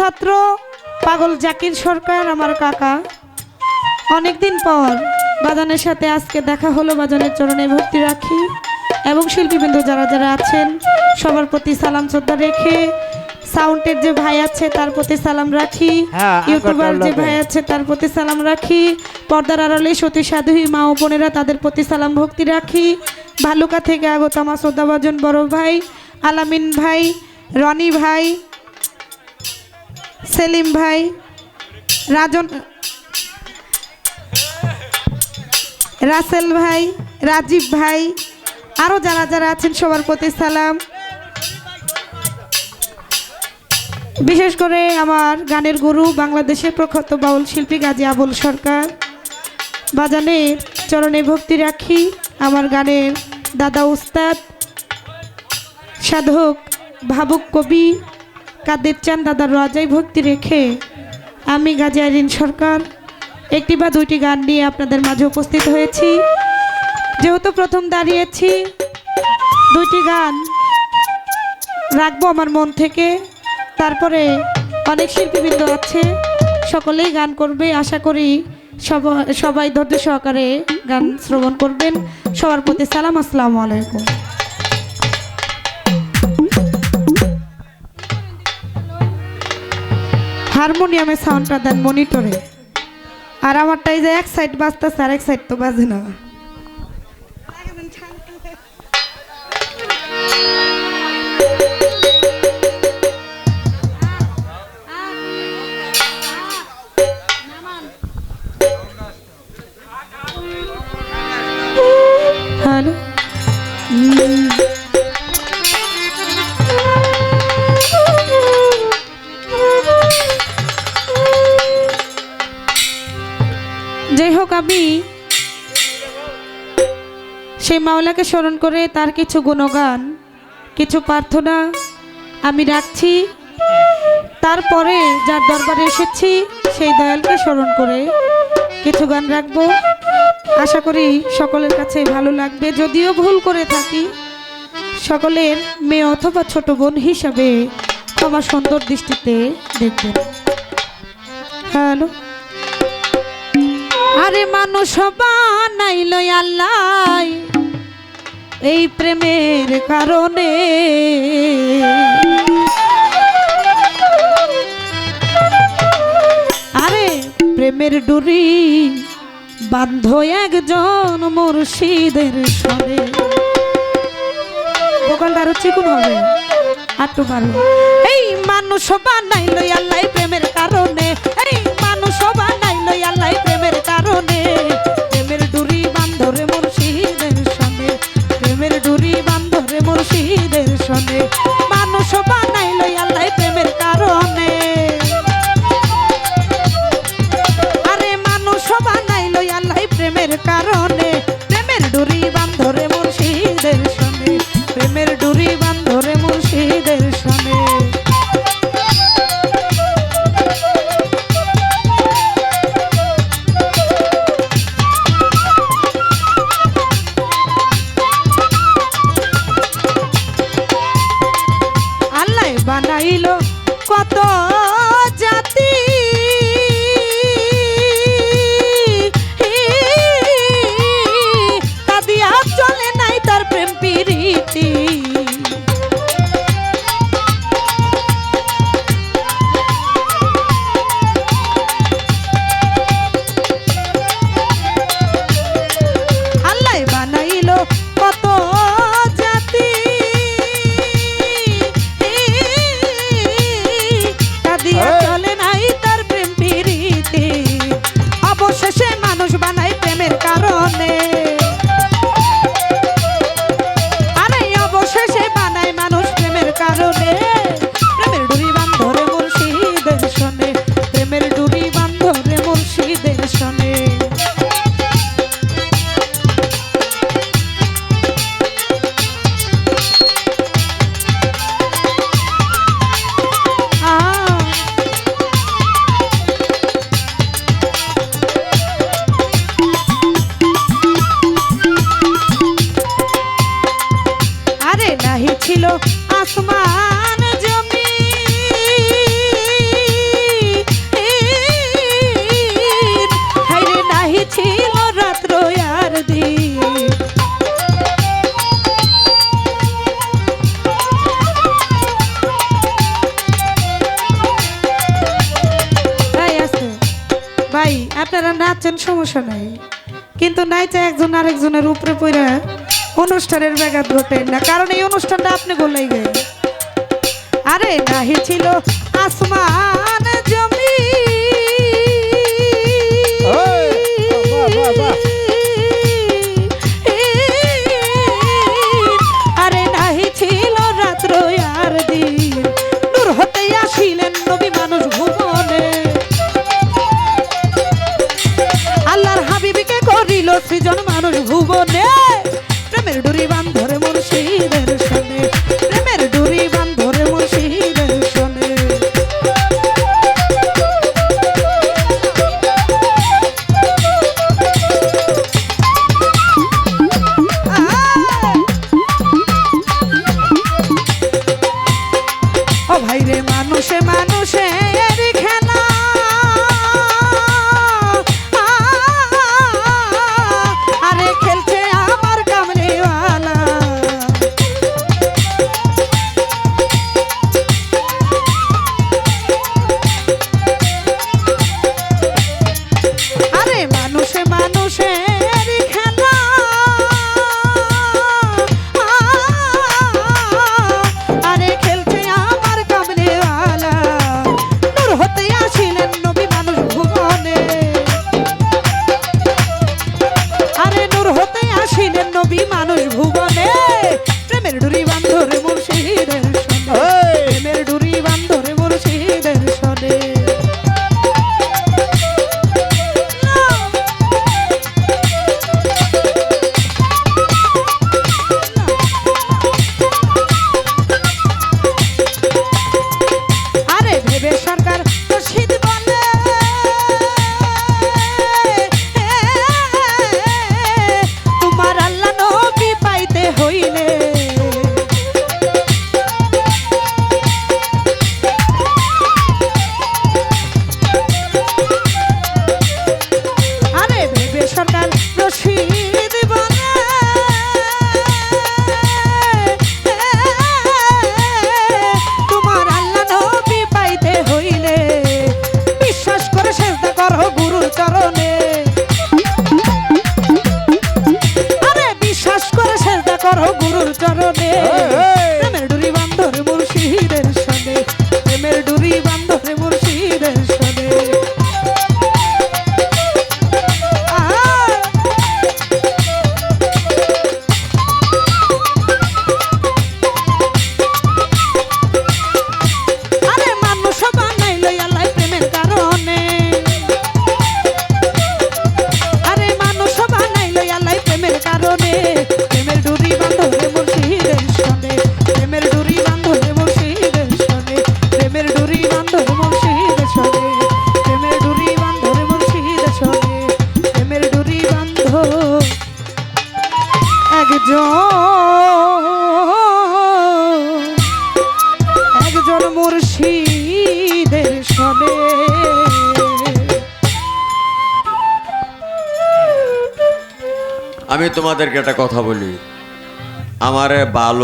ছাত্র পাগল জাকির সরকার আমার কাকা। অনেকদিন পর বাজানের সাথে আজকে দেখা হলো বাজানের চরণে ভক্তি রাখি। এবং শিল্পীবৃন্দ যারা যারা আছেন সবার প্রতি সালাম শ্রদ্ধা রেখে সাউন্ডের যে ভাই আছে তার প্রতি সালাম রাখি। হ্যাঁ, ইউটিউবার যে ভাই আছে তার প্রতি সালাম রাখি। পর্দার আড়ালে সতী সাধুহী মা ও বোনেরা তাদের প্রতি সালাম ভক্তি রাখি। ভালুকা থেকে আগত আমার শ্রদ্ধাভাজন বড় ভাই আলামিন ভাই রনি ভাই সেলিম ভাই। রাজন রাসেল ভাই, রাজীব ভাই আরও যারা যারা আছেন সবার প্রতি সালাম। বিশেষ করে আমার গানের গুরু বাংলাদেশের প্রখ্যাত বাউল শিল্পী গাজী আবুল সরকার। বাজানের চরণে ভক্তি রাখি আমার গানের দাদা উস্তাদ, সাধক, ভাবুক কবি কাদের চান দাদার রাজাই ভক্তি রেখে। আমি গাজী আইরিন সরকার, একটি বা দুইটি গান নিয়ে আপনাদের মাঝে উপস্থিত হয়েছি। যেহেতু প্রথম দাঁড়িয়েছি, দুইটি গান রাখব আমার মন থেকে। তারপরে অনেক শিল্পীবৃন্দ আছে, সকলেই গান করবে। আশা করি সব- সবাই ধৈর্য সহকারে গান শ্রবণ করবেন। সবার প্রতি সালাম, আসসালামু আলাইকুম। হারমোনিয়ামে সাউন্ডটা দেন মনিটরে আর আমারটা এই যে এক সাইড বাজতেছে আর এক সাইড তো বাজে না। আমি সেই মাওলাকে স্মরণ করে তার কিছু গুণগান, কিছু প্রার্থনা আমি রাখছি। তারপরে যার দরবারে এসেছি, সেই দয়ালকে স্মরণ করে কিছু গান রাখব। আশা করি সকলের কাছে ভালো লাগবে। যদিও ভুল করে থাকি, সকলের মেয়ে অথবা ছোট বোন হিসাবে ক্ষমা সুন্দর দৃষ্টিতে দেখবেন। হ্যালো। আরে মানুষ বানাইল আল্লাহ এই প্রেমের কারণে। আরে প্রেমের ডুরি বান্ধ একজন মুর্শিদের সরে। ভোকালটা আরও চিকুন হবে? আটটু ভালো। এই মানুষ বানাইল আল্লাহ প্রেমের কারণে। এই প্রেমের আপনারা নাচছেন সমস্যা নাই। কিন্তু নাইচে একজন আরেকজনের উপরে পড়ে অনুষ্ঠানের ব্যাঘাত ঘটেন না। কারণ এই অনুষ্ঠানটা আপনি গোলাই গেলেন আরে নাহি ছিল আসমান Hugo প্রেমের ডুরি বান্ধা আমি তোমাদেরকে একটা কথা বলি। আমার বাল